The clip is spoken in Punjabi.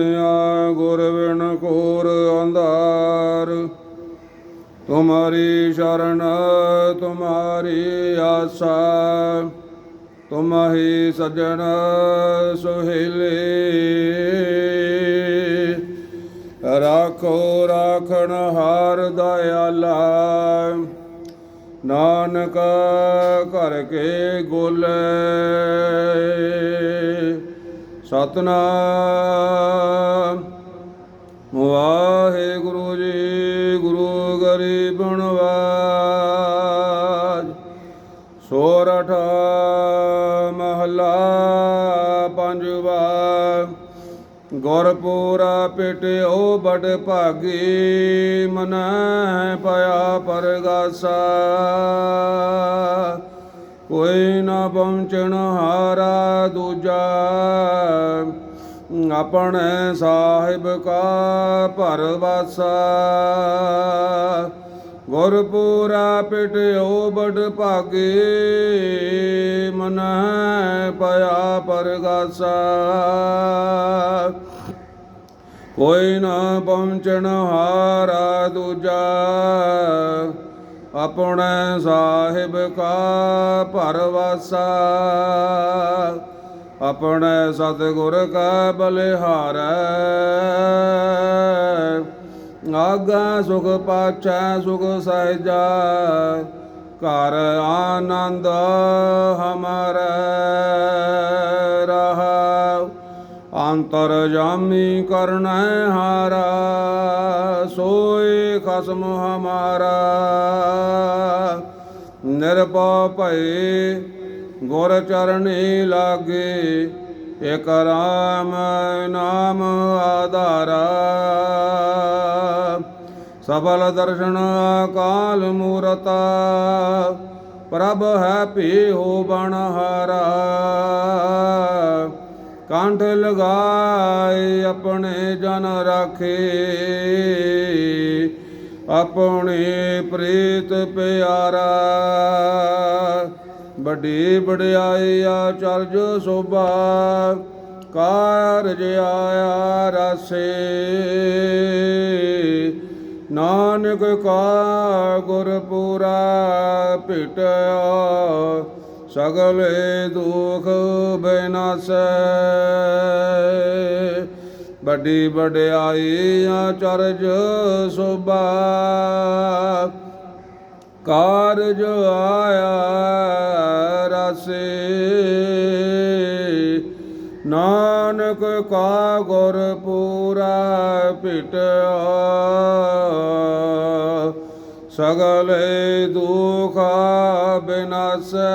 ਆ ਗੁਰ ਬਿਨ ਕੋਰ ਅੰਧਾਰ। ਤੁਮਾਰੀ ਸ਼ਰਨ, ਤੁਮਾਰੀ ਆਸਾ, ਤੁਮਹੀ ਸਜਣ ਸੁਹੇਲੇ। ਰਾਖੋ ਰਾਖਣ ਹਾਰ ਦਇਆਲਾ, ਨਾਨਕ ਕਰਕੇ ਕੇ ਸਤਨਾਮ। ਵਾਹਿਗੁਰੂ ਜੀ, ਗੁਰੂ ਗਰੀਬ ਨਵਾਜ ਸੋਰਠ ਮਹਲਾ ਪੰਜਵਾ। ਗੁਰਪੂਰਾ ਪਿਟਿਓ ਬੜ ਭਾਗੀ, ਮਨੈ ਪਿਆ ਪਰਗਾਸਾ। ਕੋਈ ਨਾ ਪਹੁੰਚਣ ਹਾਰਾ ਦੂਜਾ। ਆਪਣੇ ਸਾਹਿਬ ਕਾ ਭਰਵਾਸਾ ਗੁਰਪੂਰਾ ਪਿਟਿਓ ਬੜ ਭਾਗੇ ਮਨ ਪਿਆ ਪਰਗਾਸਾ। ਕੋਈ ਨਾ ਪਹੁੰਚਣ ਹਾਰਾ ਦੂਜਾ। ਆਪਣੇ ਸਾਹਿਬ ਕਾ ਭਰਵਾਸਾ ਆਪਣੇ ਸਤਿਗੁਰ ਕਾ ਬਲਿਹਾਰੈ। ਆਗਾ ਸੁਖ ਪਾਛੈ, ਸੁਖ ਸਹਿਜਾ। ਘਰ ਆਨੰਦ ਹਮਰ ਰਹਾ। ਅੰਤਰ ਜਾਮੀ ਕਰਨੈ ਹਾਰਾ। ਸੋ ਖਸਮ ਹਮਾਰਾ। ਨਿਰਭਉ ਭਏ ਗੁਰ ਚਰਣੀ ਲਾਗੇ, ਇਕ ਰਾਮ ਨਾਮ ਆਧਾਰਾ। ਸਬਲ ਦਰਸ਼ਨ ਕਾਲ ਮੂਰਤਾ, ਪ੍ਰਭ ਹੈ ਭੀ ਹੋ ਬਨਹਾਰਾ ਕੰਠ ਲਗਾਏ ਆਪਣੇ ਜਨ ਰਾਖੇ ਆਪਣੇ ਪ੍ਰੀਤ ਪਿਆਰਾ। ਵੱਡੀ ਵਡਿਆਈ ਆ ਚਰਜ ਸੋਭਾ। ਕਾਰਜ ਆਇਆ ਰਸੇ। ਨਾਨਕ ਕਾ ਗੁਰਪੂਰਾ ਭਿਟਿਆ ਸਗਲੇ ਦੁਖ ਬਿਨਾਸੈ। ਵੱਡੀ ਵਡਿਆਈ ਆ ਚਰਜ ਸੋਭਾ। ਕਾਰਜ ਆਇਆ ਰਸੇ। ਨਾਨਕ ਕਾ ਗੁਰ ਪੂਰਾ ਭਿਟਿਆ ਸਗਲੇ ਦੁਖਾ ਬਿਨਾਸੈ।